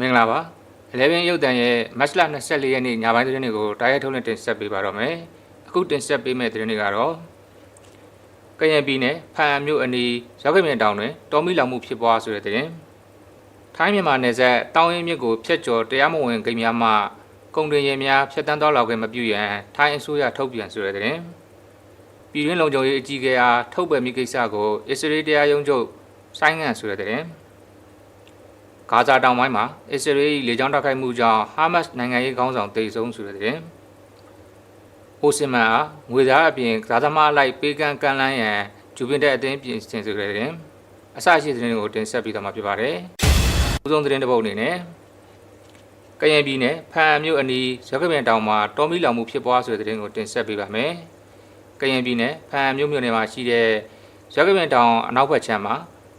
မင်္ဂလာပါ11ရုပ်တံရဲ့မတ်လ24ရက်နေ့ညပိုင်းသတင်းတွေကိုတားရိုက်ထုတ်လွှင့်တင်ဆက်ပေးပါတော့မယ်အခုတင်ဆက်ပေးမယ့်သတင်းတွေကတော့ကရင်ပြည်နယ်ဖန်အမြို့အနီးရောက်ခဲ့မြင်တောင်တွင်တော်မီလောင်မှုဖြစ်ပွားဆိုတဲ့သတင်းထိုင်းမြန်မာနယ်စပ်တောင်ရင်မြစ်ကိုဖျက်ကျော်တရားမဝင်ဂိမ်းများမှကုန်တွင်ရင်များဖျက်တမ်းသွားလောက်ခဲ့မပြုရန်ထိုင်းအစိုးရထုတ်ပြန်ဆိုတဲ့သတင်းပြည်တွင်းလုံခြုံရေးအကြီးအကဲအားထုတ်ပယ်မိကိစ္စကိုအစ္စရေးတရားရုံးချုပ်ဆိုင်းငံ့ဆိုတဲ့သတင်း ဂါဇာတောင်ပိုင်းမှာအစ္စရေးလေကြောင်းတိုက်ခိုက်မှုကြောင့်ဟာမတ်နိုင်ငံရေးခေါင်းဆောင်တိတ်ဆုံးဆိုတဲ့တဲ့။ဟိုစင်မန်အားငွေသားအပြင်ဂါဇာမအလိုက်ပေးကမ်းကန်လန်းရန်ဂျူပင်တဲ့အသင်းပြင်ဆင်ဆိုတဲ့တဲ့အစရှိတဲ့သတင်းကိုတင်ဆက်ပေးသွားမှာဖြစ်ပါတယ်။ဦးဆုံးသတင်းတစ်ပုဒ်အနေနဲ့ကရင်ပြည်နယ်ဖန်မြို့အနီးရကပင်တောင်မှာတော်မီလောင်မှုဖြစ်ပွားဆိုတဲ့သတင်းကိုတင်ဆက်ပေးပါမယ်။ကရင်ပြည်နယ်ဖန်မြို့မြို့နယ်မှာရှိတဲ့ရကပင်တောင်အနောက်ဘက်ခြမ်းမှာ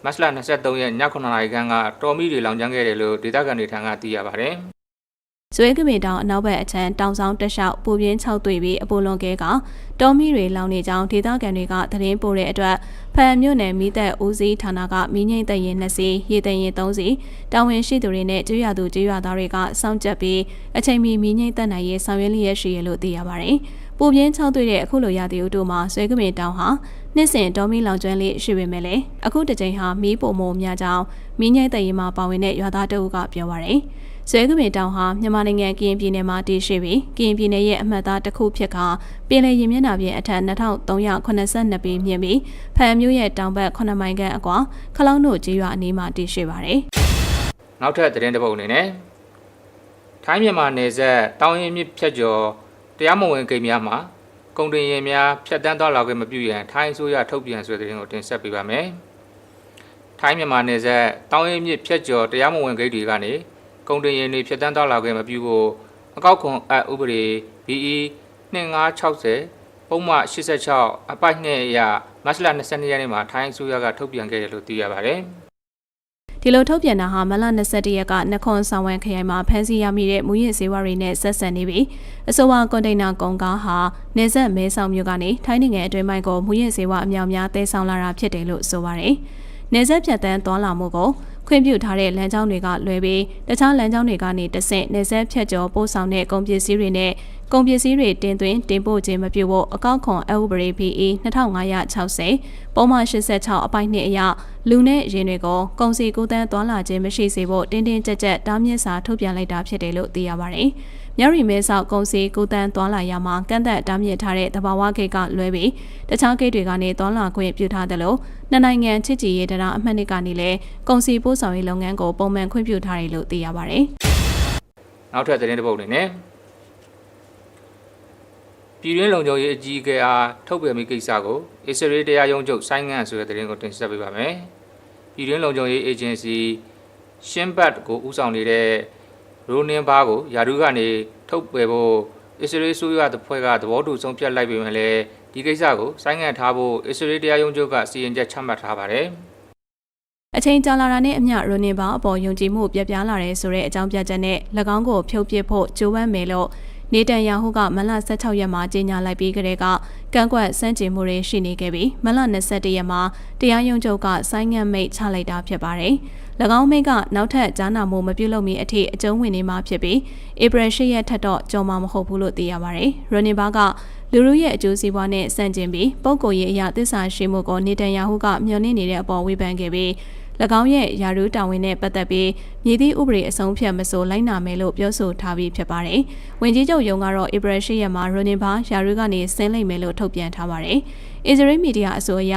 မတ်လ23ရက်ည9:00နာရီခန့်ကတော်မီတွေလောင်ကျွမ်းခဲ့တယ်လို့ဒေသခံတွေထံကသိရပါတယ်။ဇွဲကမေတောင်အနောက်ဘက်အချမ်းတောင်ဆောင်တက်လျှောက်ပူပြင်း၆တွေ့ပြီးအပူလွန်ကဲကတော်မီတွေလောင်နေကြောင်းဒေသခံတွေကသတင်းပို့တဲ့အတွက်ဖန်မြို့နယ်မိသက်ဦးစီးဌာနကမီးငိမ့်တရင်2စီရေတရင်3စီတာဝန်ရှိသူတွေနဲ့ကျွရသူကျွရသားတွေကစောင့်ကြပ်ပြီးအချိန်မီမီးငိမ့်တက်နိုင်ရေးဆောင်ရွက်လျက်ရှိရလို့သိရပါတယ်။ပူပြင်း၆တွေ့တဲ့အခုလိုရတဲ့ဥတို့မှာဇွဲကမေတောင်ဟာ နှစ်စဉ်တော်မီလောင်ကျွမ်းလေးရှိပေမဲ့လည်းအခုတစ်ကြိမ်ဟာမီးပုံမိုများကြောင်းမီးငိမ့်တရင်မှာပါဝင်တဲ့ရွာသားတအုပ်ကပြောပါရယ်။ဆွဲကမေတောင်ဟာမြန်မာနိုင်ငံကရင်ပြည်နယ်မှာတည်ရှိပြီးကရင်ပြည်နယ်ရဲ့အမှတ်အသားတစ်ခုဖြစ်ကပင်လယ်ရင်မျက်နှာပြင်အထက်2382ပေမြင့်ပြီးဖန်မျိုးရဲ့တောင်ဘက်9မိုင်ခန့်အကွာခလောင်းတို့ကျေးရွာအနီးမှာတည်ရှိပါတယ်နောက်ထပ်သတင်းတစ်ပုဒ်အနေနဲ့ထိုင်းမြန်မာနယ်စပ်တောင်ရင်မြစ်ဖြတ်ကျော်တရားမဝင်ဂိမ်းများမှာ ကုန်တင်ရင်များဖြတ်တန်းသွားလောက်ခဲ့မပြုရန်ထိုင်းအစိုးရထုတ်ပြန်ဆိုတဲ့သတင်းကိုတင်ဆက်ပေးပါမယ်။ထိုင်းမြန်မာနယ်စပ်တောင်ရင်မြစ်ဖြတ်ကျော်တရားမဝင်ဂိတ်တွေကနေကုန်တင်ရင်တွေဖြတ်တန်းသွားလောက်ခဲ့မပြုဖို့အကောက်ခွန်အဥပဒေ BE 2560ပုံမှန်86အပိုက်နဲ့အရမတ်လ22ရက်နေ့မှာထိုင်းအစိုးရကထုတ်ပြန်ခဲ့တယ်လို့သိရပါတယ်။ ဒီလိုထုတ်ပြန်တာဟာမလ21ရက်ကနခွန်ဆောင်ဝမ်ခရိုင်မှာဖမ်းဆီးရမိတဲ့မူရစ်စေဝါတွေနဲ့ဆက်ဆံနေပြီးအဆိုပါကွန်တိန်နာကုန်ကားဟာနေဆက်မဲဆောက်မြို့ကနေထိုင်းနိုင်ငံအတွင်းပိုင်းကိုမူရစ်စေဝါအများများတဲဆောင်လာတာဖြစ်တယ်လို့ဆိုပါရယ်။နေဆက်ဖြတ်တန်းသွားလာမှုကို ခွင့်ပြုထားတဲ့လမ်းကြောင်းတွေကလွယ်ပြီးတခြားလမ်းကြောင်းတွေကနေတဆင့်နေဆက်ဖြတ်ကျော်ပို့ဆောင်တဲ့ကုန်ပစ္စည်းတွေနဲ့ကုန်ပစ္စည်းတွေတင်သွင်းတင်ပို့ခြင်းမပြုဖို့အကောက်ခွန်အဥပဒေ PE 2560ပုံမှန်86အပိုက်နှစ်အရလူနဲ့ရင်တွေကိုကုန်စည်ကူးသန်းသွားလာခြင်းမရှိစေဖို့တင်းတင်းကြပ်ကြပ်တားမြစ်စာထုတ်ပြန်လိုက်တာဖြစ်တယ်လို့သိရပါတယ်။ မြရီမဲဆောက်ကုန်စည်ကူးသန်းသွားလာရမှာကန့်သက်တားမြစ်ထားတဲ့တဘာဝဂိတ်ကလွဲပြီးတခြားဂိတ်တွေကနေသွားလာခွင့်ပြုထားတယ်လို့နှစ်နိုင်ငံချစ်ကြည်ရေးတရားအမှတ်နှစ်ကနေလည်းကုန်စည်ပို့ဆောင်ရေးလုပ်ငန်းကိုပုံမှန်ခွင့်ပြုထားတယ်လို့သိရပါတယ်။နောက်ထပ်သတင်းတစ်ပုဒ်အနေနဲ့ပြည်တွင်းလုံခြုံရေးအကြီးအကဲအားထုတ်ပြန်မိကိစ္စကိုအစ္စရေးတရားရုံးချုပ်ဆိုင်းငံ့ဆိုတဲ့သတင်းကိုတင်ဆက်ပေးပါမယ်။ပြည်တွင်းလုံခြုံရေးအေဂျင်စီရှင်းဘတ်ကိုဦးဆောင်နေတဲ့ ရိုနင်ဘာကိုယာဒူးကနေထုတ်ပယ်ဖို့အစ္စရေးဆိုးရတဲ့ဖွဲ့ကသဘောတူဆုံးဖြတ်လိုက်ပေမဲ့လည်းဒီကိစ္စကိုဆိုင်းငံ့ထားဖို့အစ္စရေးတရားရုံးချုပ်ကစီရင်ချက်ချမှတ်ထားပါတယ်။အချိန်ကြာလာတာနဲ့အမျှရိုနေပါအပေါ်ယုံကြည်မှုပြပြလာတယ်ဆိုတဲ့အကြောင်းပြချက်နဲ့၎င်းကိုဖြုတ်ပစ်ဖို့ကြိုးပမ်းမယ်လို့နေတန်ယာဟုကမလ16ရက်မှာကြေညာလိုက်ပြီးကတည်းကကန့်ကွက်စန့်ကျင်မှုတွေရှိနေခဲ့ပြီးမလ21ရက်မှာတရားရုံးချုပ်ကဆိုင်းငံ့မိတ်ချလိုက်တာဖြစ်ပါတယ်။၎ င်းမိတ်ကနောက်ထပ်ကြားနာမှုမပြုလုပ်မီအထိအကျုံးဝင်နေမှာဖြစ်ပြီးဧပြီ10ရက်ထက်တော့ကြော်မှာမဟုတ်ဘူးလို့သိရပါတယ်။ရိုနေပါကလူလူရဲ့အကျိုးစီးပွားနဲ့ဆန့်ကျင်ပြီးပုံကိုယ်ရေးအရာသစ္စာရှိမှုကိုနေတန်ယာဟုကမျှော်လင့်နေတဲ့အပေါ်ဝေဖန်ခဲ့ပြီး၎င်းရဲ့ယာရူးတာဝန်နဲ့ပတ်သက်ပြီးမြည်သည့်ဥပဒေအဆုံးဖြတ်မဆိုလိုက်နာမယ်လို့ပြောဆိုထားပြီးဖြစ်ပါတယ်။ဝင်ကြီးချုပ်ယုံကတော့ဧပြီ10ရက်မှာရိုနေဘာယာရူးကနေဆင်းလိမ့်မယ်လို့ထုတ်ပြန်ထားပါတယ်။အစ္စရေးမီဒီယာအစိုးရ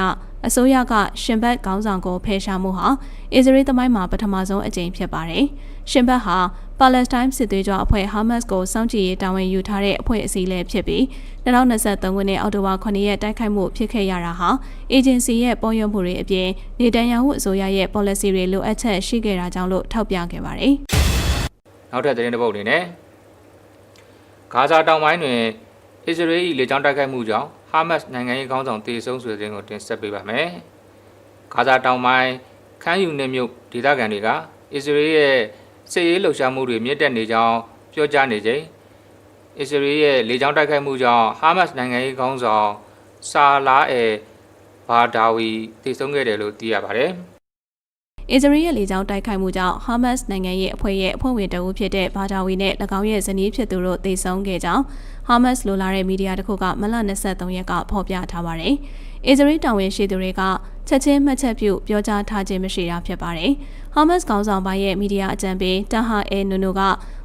အစိုးရကရှင်ဘတ်ခေါင်းဆောင်ကိုဖယ်ရှားမှုဟာအစ္စရေးသမိုင်းမှာပထမဆုံးအကြိမ်ဖြစ်ပါတယ်။ရှင်ဘတ်ဟာပါလက်စတိုင်းစစ်သွေးကြွအဖွဲ့ဟာမတ်စ်ကိုစောင့်ကြည့်ရေးတာဝန်ယူထားတဲ့အဖွဲ့အစည်းလည်းဖြစ်ပြီး2023ခုနှစ်အောက်တိုဘာ9ရက်တိုက်ခိုက်မှုဖြစ်ခဲ့ရတာဟာအေဂျင်စီရဲ့ပေါ်ရွံ့မှုတွေအပြင်နေတန်ယာဟုအစိုးရရဲ့ policy တွေလိုအပ်ချက်ရှိခဲ့တာကြောင့်လို့ထောက်ပြခဲ့ပါတယ်။နောက်ထပ်သတင်းတစ်ပုဒ်အနေနဲ့ဂါဇာတောင်ပိုင်းတွင်အစ္စရေး၏လေကြောင်းတိုက်ခိုက်မှုကြောင့် ဟာမတ်စ်နိုင်ငံရေးခေါင်းဆောင်တေဆုံးဆိုတဲ့သတင်းကိုတင်ဆက်ပေးပါမယ်။ဂါဇာတောင်ပိုင်းခန်းယူနယ်မြို့ဒေသခံတွေကအစ္စရေးရဲ့စစ်ရေးလှုပ်ရှားမှုတွေမြင့်တက်နေကြောင်းပြောကြားနေချိန်အစ္စရေးရဲ့လေကြောင်းတိုက်ခိုက်မှုကြောင့်ဟာမတ်စ်နိုင်ငံရေးခေါင်းဆောင်ဆာလာအဲဘာဒါဝီတေဆုံးခဲ့တယ်လို့သိရပါတယ်။ အစ္စရေးရဲ့လေကြောင်းတိုက်ခိုက်မှုကြောင့်ဟာမတ်စ်နိုင်ငံရဲ့အဖွဲ့ရဲ့အဖွဲ့ဝင်တအုပ်ဖြစ်တဲ့ဘာဒါဝီနဲ့၎င်းရဲ့ဇနီးဖြစ်သူတို့သေဆုံးခဲ့ကြောင်းဟာမတ်စ်လိုလာတဲ့မီဒီယာတစ်ခုကမလ23ရက်ကဖော်ပြထားပါတယ်။အစ္စရေးတာဝန်ရှိသူတွေကချက်ချင်းမှတ်ချက်ပြုပြောကြားထားခြင်းမရှိတာဖြစ်ပါတယ်။ဟာမတ်စ်ကောင်ဆောင်ပိုင်းရဲ့မီဒီယာအကြံပေးတာဟာအဲနူနူက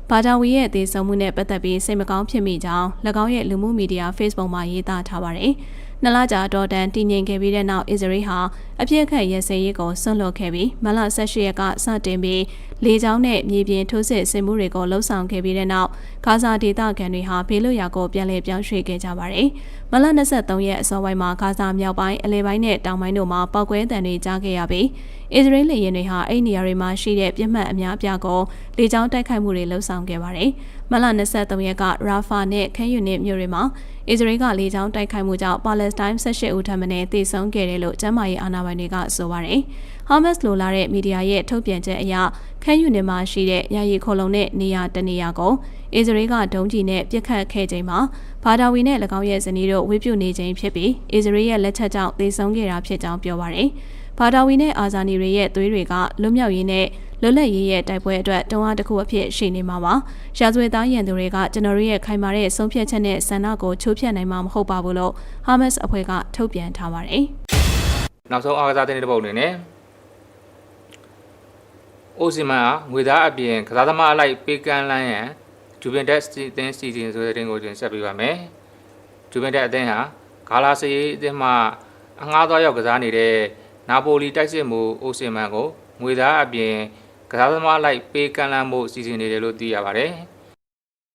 ဘာဒါဝီရဲ့သေဆုံးမှုနဲ့ပတ်သက်ပြီးစိတ်မကောင်းဖြစ်မိကြောင်း၎င်းရဲ့လူမှုမီဒီယာ Facebook မှာရေးသားထားပါတယ်။ နှစ်လကြာတော်တန်တည်ငြိမ်ခဲ့ပြီးတဲ့နောက်အစ္စရေးဟာအပြစ်ခတ်ရဲစဲရေးကိုဆွန့်လွတ်ခဲ့ပြီးမလ18ရက်ကစတင်ပြီးလေကြောင်းနဲ့မြေပြင်ထိုးစစ်ဆင်မှုတွေကိုလှုံ့ဆော်ခဲ့ပြီးတဲ့နောက်ဂါဇာဒေသခံတွေဟာဘေးလွတ်ရာကိုပြန်လည်ပြောင်းရွှေ့ခဲ့ကြပါတယ်။မလ23ရက်အစောပိုင်းမှာဂါဇာမြောက်ပိုင်းအလဲပိုင်းနဲ့တောင်ပိုင်းတို့မှာပောက်ကွဲတံတွေကြားခဲ့ရပြီး အစ္စရေးလေယာဉ်တွေဟာအဲ့နေရာတွေမှာရှိတဲ့ပြစ်မှတ်အများအပြားကိုလေကြောင်းတိုက်ခိုက်မှုတွေလှုံ့ဆော်ခဲ့ပါတယ်။မလ23ရက်ကရာဖာနဲ့ခန်းယူနစ်မြို့တွေမှာအစ္စရေးကလေကြောင်းတိုက်ခိုက်မှုကြောင့်ပါလက်စတိုင်း18ဦးထပ်မံတေဆုံးခဲ့တယ်လို့ကျန်းမာရေးအာဏာပိုင်တွေကဆိုပါတယ်။ဟာမတ်စ်လိုလာတဲ့မီဒီယာရဲ့ထုတ်ပြန်ချက်အရခန်းယူနစ်မှာရှိတဲ့ယာယီခိုလုံတဲ့နေရာတနေရာကို အစ္စရေးကဒုံးကျည်နဲ့ပစ်ခတ်ခဲ့ချိန်မှာဘာဒါဝီနဲ့၎င်းရဲ့ဇနီးတို့ဝေပြုနေခြင်းဖြစ်ပြီးအစ္စရေးရဲ့လက်ချက်ကြောင့်တေဆုံးခဲ့တာဖြစ်ကြောင်းပြောပါတယ်။ဘာဒါဝီနဲ့အာဇာနီတွေရဲ့သွေးတွေကလွတ်မြောက်ရေးနဲ့လွတ်လပ်ရေးရဲ့တိုက်ပွဲအတွက်တုံးအားတစ်ခုအဖြစ်ရှိနေမှာပါ။ရာဇဝတ်သားရန်သူတွေကကျွန်တော်တို့ရဲ့ခိုင်မာတဲ့ဆုံးဖြတ်ချက်နဲ့ဆန္ဒကိုချိုးဖျက်နိုင်မှာမဟုတ်ပါဘူးလို့ဟာမတ်စ်အဖွဲ့ကထုတ်ပြန်ထားပါတယ်။နောက်ဆုံးအားကစားတဲ့တစ်ပုတ်အနေနဲ့အိုစီမန်ဟာငွေသားအပြင်ကစားသမားအလိုက်ပေးကမ်းလန်းရန် ဂျူဗင်တက်စ်အသင်းစီစဉ်ဆိုတဲ့တင်ကိုတင်ဆက်ပေးပါမယ်ဂျူဗင်တက်အသင်းဟာဂါလာစီအသင်းမှအငှားသွားရောက်ကစားနေတဲ့နာပိုလီတိုက်စစ်မှုအိုစီမန်ကိုငွေသားအပြင်ကစားသမားအလိုက်ပေးကမ်းလန်းမှုစီစဉ်နေတယ်လို့သိရပါတယ်။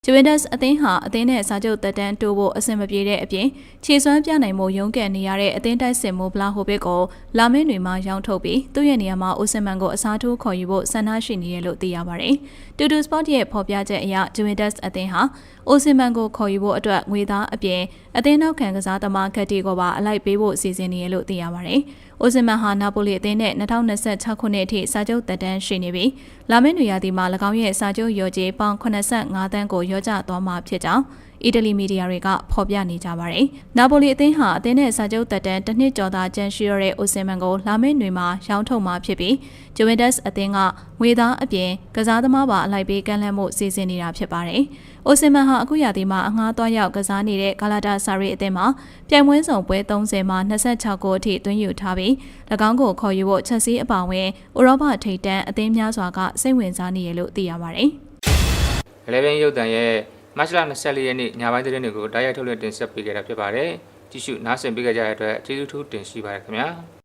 ဂျူဗင်တက်စ်အသင်းဟာအသင်းနဲ့စာချုပ်တက်တန်းတိုးဖို့အဆင်မပြေတဲ့အပြင်ခြေစွမ်းပြနိုင်မှုရုန်းကန်နေရတဲ့အသင်းတိုက်စစ်မှုဘလာဟိုဘစ်ကိုလာမင်းတွေမှာရောင်းထုတ်ပြီးသူ့ရဲ့နေရာမှာအိုစမန်ကိုအစားထိုးခေါ်ယူဖို့ဆန္ဒရှိနေတယ်လို့သိရပါတယ်။တူတူစပေါ့ရဲ့ဖော်ပြချက်အရဂျူဗင်တက်စ်အသင်းဟာအိုစမန်ကိုခေါ်ယူဖို့အတွက်ငွေသားအပြင်အသင်းနောက်ခံကစားသမားကတ်တီကိုပါအလိုက်ပေးဖို့စီစဉ်နေတယ်လို့သိရပါတယ်။အိုစမန်ဟာနာပိုလီအသင်းနဲ့2026ခုနှစ်အထိစာချုပ်တက်တန်းရှိနေပြီးလာမင်းတွေရာသီမှာ၎င်းရဲ့စာချုပ်ရော်ကြေးပေါင်85တန်းကိုရောကျသွားမှာဖြစ်ကြောင်း အီတလီမီဒီယာတွေကဖော်ပြနေကြပါတယ်။နာပိုလီအသင်းဟာအသင်းနဲ့စာချုပ်တက်တန်းတစ်နှစ်ကျော်သာကျန်ရှိရတဲ့အိုစင်မန်ကိုလာမင်းတွေမှာရောင်းထုတ်မှာဖြစ်ပြီးဂျူဗင်တက်စ်အသင်းကငွေသားအပြင်ကစားသမားပါအလိုက်ပေးကမ်းလှမ်းမှုစီစဉ်နေတာဖြစ်ပါတယ်။အိုစင်မန်ဟာအခုရာသီမှာအငှားသွားရောက်ကစားနေတဲ့ဂါလာတာဆာရီအသင်းမှာပြိုင်ပွဲဆောင်ပွဲ30မှာ26ကိုအထိသွင်းယူထားပြီး၎င်းကိုခေါ်ယူဖို့ချက်စီးအပောင်ဝင်ဥရောပထိပ်တန်းအသင်းများစွာကစိတ်ဝင်စားနေရလို့သိရပါတယ်။11ရုပ်တံရဲ့ မတ်လ24ရက်နေ့ညပိုင်းသတင်းတွေကိုတိုက်ရိုက်ထုတ်လွှင့်တင်ဆက်ပေးခဲ့တာဖြစ်ပါတယ်။ကြည့်ရှုနားဆင်ပေးကြတဲ့အတွက်ကျေးဇူးထူးတင်ရှိပါတယ်ခင်ဗျာ။